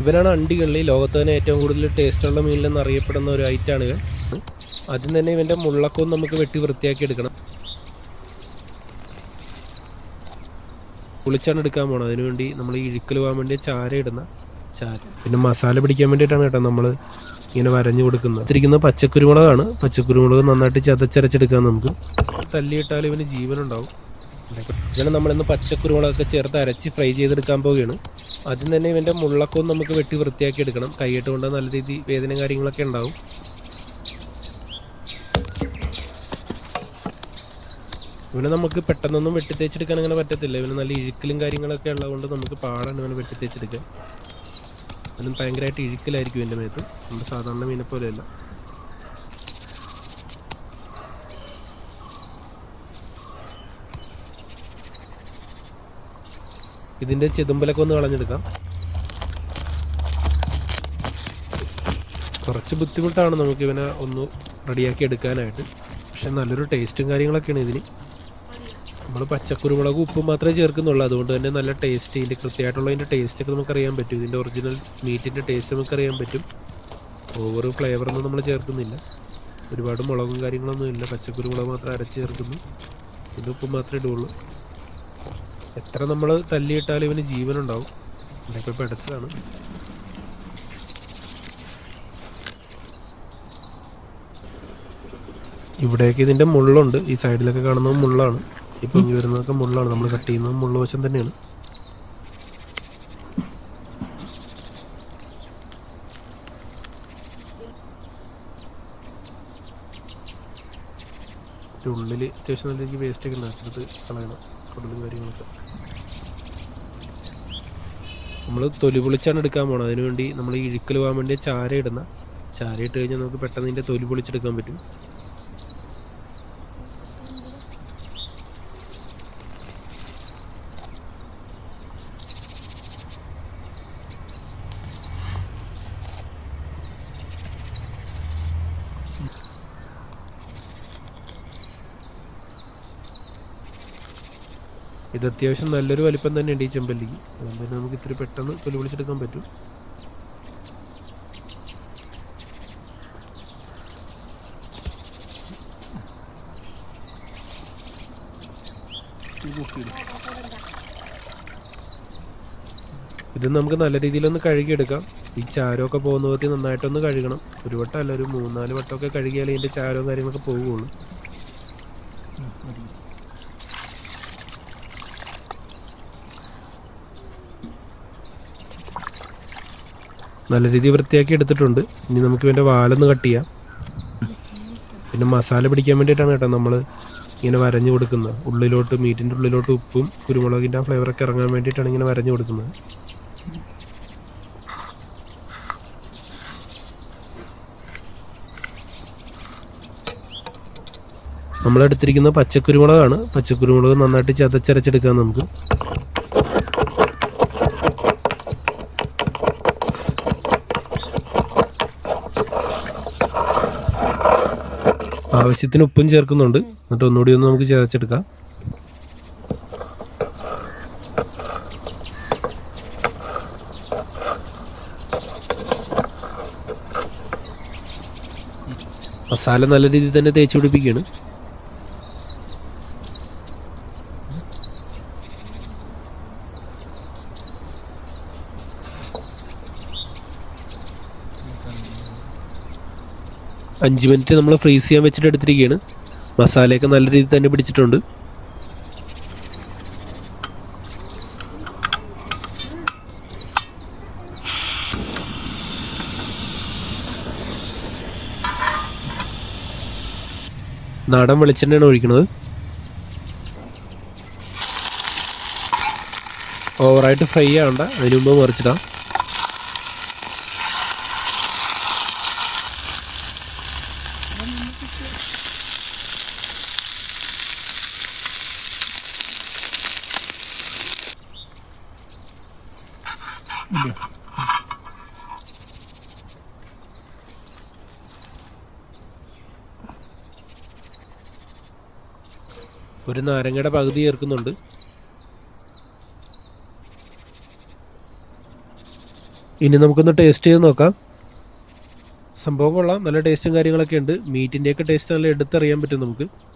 ഇവനാണ് അണ്ടികളിൽ ലോകത്ത് തന്നെ ഏറ്റവും കൂടുതൽ ടേസ്റ്റുള്ള മീനിലെന്ന് അറിയപ്പെടുന്ന ഒരു ഐറ്റാണ് ആദ്യം തന്നെ ഇവന്റെ മുള്ളക്കൊന്ന് നമുക്ക് വെട്ടി വൃത്തിയാക്കി എടുക്കണം. കുളിച്ചാണ് എടുക്കാൻ പോകണം അതിനുവേണ്ടി നമ്മൾ ഈ ഇഴുക്കൽ പോകാൻ വേണ്ടി ചാര ഇടുന്ന ചാര. പിന്നെ മസാല പിടിക്കാൻ വേണ്ടിയിട്ടാണ് കേട്ടോ നമ്മൾ ഇങ്ങനെ വരഞ്ഞു കൊടുക്കുന്നത്. ഇരിക്കുന്ന പച്ചക്കുരുമുളകാണ്. പച്ചക്കുരുമുളക് നന്നായിട്ട് ചതച്ചരച്ചെടുക്കാൻ നമുക്ക്. തല്ലിയിട്ടാൽ ഇവന് ജീവനുണ്ടാവും. ഇവനെ നമ്മളിന്ന് പച്ചക്കുരുമുളകൊക്കെ ചേർത്ത് അരച്ച് ഫ്രൈ ചെയ്തെടുക്കാൻ പോവുകയാണ്. ആദ്യം തന്നെ ഇവന്റെ മുള്ളക്കൊന്ന് നമുക്ക് വെട്ടി വൃത്തിയാക്കി എടുക്കണം. കൈയിട്ട് കൊണ്ട് നല്ല രീതി വേദന കാര്യങ്ങളൊക്കെ ഉണ്ടാവും. ഇവനെ നമുക്ക് പെട്ടെന്നൊന്നും വെട്ടിത്തേച്ചെടുക്കാൻ അങ്ങനെ പറ്റത്തില്ല. ഇവന് നല്ല ഇഴുക്കലും കാര്യങ്ങളൊക്കെ ഉള്ളതുകൊണ്ട് നമുക്ക് പാടാണ് ഇവനെ വെട്ടിത്തേച്ചെടുക്കാൻ. അതും ഭയങ്കരമായിട്ട് ഇഴുക്കലായിരിക്കും എന്റെ മേത്ത്. നമ്മുടെ സാധാരണ മീനെ പോലെയല്ല ഇതിന്റെ ചെതുമ്പലൊക്കെ ഒന്ന് കളഞ്ഞെടുക്കാം. കുറച്ച് ബുദ്ധിമുട്ടാണ് നമുക്ക് ഇവനെ ഒന്ന് റെഡിയാക്കി എടുക്കാനായിട്ട്. പക്ഷെ നല്ലൊരു ടേസ്റ്റും കാര്യങ്ങളൊക്കെയാണ് ഇതിന്. നമ്മൾ പച്ചക്കുരുമുളകും ഉപ്പും മാത്രമേ ചേർക്കുന്നുള്ളൂ. അതുകൊണ്ട് തന്നെ നല്ല ടേസ്റ്റ് ഇതിന്റെ കൃത്യമായിട്ടുള്ള ടേസ്റ്റ് നമുക്ക് അറിയാൻ പറ്റും. ഇതിന്റെ ഒറിജിനൽ മീറ്റിന്റെ ടേസ്റ്റ് നമുക്കറിയാൻ പറ്റും. ഓവർ ഫ്ലേവറൊന്നും നമ്മൾ ചേർക്കുന്നില്ല. ഒരുപാട് മുളകും കാര്യങ്ങളൊന്നും ഇല്ല. പച്ചക്കുരുമുളക് മാത്രം അരച്ച് ചേർക്കുന്നു. ഇതിന്റെ ഉപ്പ് മാത്രമേ ഇടുള്ളൂ. എത്ര നമ്മൾ തല്ലിയിട്ടാലും ഇവന് ജീവനുണ്ടാവും. ഇതൊക്കെ പെടച്ചതാണ് ഇവിടെയൊക്കെ ഇതിന്റെ മുള്ളുണ്ട്. ഈ സൈഡിലൊക്കെ കാണുന്നത് മുള്ളാണ്. ഈ പൊങ്ങി വരുന്നതൊക്കെ മുള്ളാണ്. നമ്മൾ കട്ട് ചെയ്യുന്നത് മുള്ള വശം തന്നെയാണ്. ഉള്ളിൽ അത്യാവശ്യം നല്ല രീതിക്ക് വേസ്റ്റ് ഒക്കെ ഉണ്ടാക്കി എടുത്ത് കളയണം. കുടലും കാര്യങ്ങളൊക്കെ. നമ്മൾ തൊലി പൊളിച്ചാണ് എടുക്കാൻ പോകുന്നത് അതിനുവേണ്ടി നമ്മൾ ഇഴുക്കൽ പോകാൻ വേണ്ടി ചാര ഇടുന്ന ചാര ഇട്ട് കഴിഞ്ഞാൽ നമുക്ക് പെട്ടെന്ന് ഇതിന്റെ തൊലി പൊളിച്ചെടുക്കാൻ പറ്റും. ഇത് അത്യാവശ്യം നല്ലൊരു വലിപ്പം തന്നെയുണ്ട് ഈ ചെമ്പല്ലിക്ക് അതുകൊണ്ട് തന്നെ നമുക്ക് ഇത്തിരി പെട്ടെന്ന് തൊലി പൊളിച്ചെടുക്കാൻ പറ്റും. ഇത് നമുക്ക് നല്ല രീതിയിലൊന്ന് കഴുകിയെടുക്കാം. ഈ ചാരമൊക്കെ പോകുന്ന പോകത്തി നന്നായിട്ടൊന്ന് കഴുകണം. ഒരു വട്ടം അല്ല ഒരു മൂന്നാൽ വട്ടമൊക്കെ കഴുകിയാലേ ഇതിന്റെ ചാരവും കാര്യങ്ങളൊക്കെ പോവുകയുള്ളൂ നല്ല രീതിയിൽ വൃത്തിയാക്കി എടുത്തിട്ടുണ്ട്. ഇനി നമുക്ക് ഇവന്റെ വാലൊന്ന് കട്ട് ചെയ്യാം. പിന്നെ മസാല പിടിക്കാൻ വേണ്ടിയിട്ടാണ് കേട്ടോ നമ്മൾ ഇങ്ങനെ വരഞ്ഞു കൊടുക്കുന്നത്. ഉള്ളിലോട്ട് മീറ്റിന്റെ ഉള്ളിലോട്ട് ഉപ്പും കുരുമുളകിന്റെ ആ ഫ്ലേവറൊക്കെ ഇറങ്ങാൻ വേണ്ടിയിട്ടാണ് ഇങ്ങനെ വരഞ്ഞു കൊടുക്കുന്നത്. നമ്മളെടുത്തിരിക്കുന്ന പച്ചക്കുരുമുളകാണ്. പച്ചക്കുരുമുളക് നന്നായിട്ട് ചതച്ചരച്ചെടുക്കാം നമുക്ക്. ആവശ്യത്തിന് ഉപ്പും ചേർക്കുന്നുണ്ട്. എന്നിട്ട് ഒന്നുകൂടി ഒന്ന് നമുക്ക് ചേർച്ചെടുക്കാം. മസാല നല്ല രീതിയിൽ തന്നെ തേച്ച് പിടിപ്പിക്കുകയാണ്. അഞ്ച് മിനിറ്റ് നമ്മൾ ഫ്രീസ് ചെയ്യാൻ വെച്ചിട്ട് എടുത്തിരിക്കുകയാണ് മസാലയൊക്കെ നല്ല രീതിയിൽ തന്നെ പിടിച്ചിട്ടുണ്ട്. നാടൻ വെളിച്ചെണ്ണയാണ് ഒഴിക്കുന്നത്. ഓവറായിട്ട് ഫ്രൈ ആവണ്ട. അതിന് മുമ്പ് മറിച്ചിടാം. ഒരു നാരങ്ങയുടെ പകുതി ചേർക്കുന്നുണ്ട്. ഇനി നമുക്കൊന്ന് ടേസ്റ്റ് ചെയ്ത് നോക്കാം. സംഭവം കൊള്ളാം. നല്ല ടേസ്റ്റും കാര്യങ്ങളൊക്കെ ഉണ്ട്. മീറ്റിന്റെയൊക്കെ ടേസ്റ്റ് നല്ല എടുത്തറിയാൻ പറ്റും നമുക്ക്.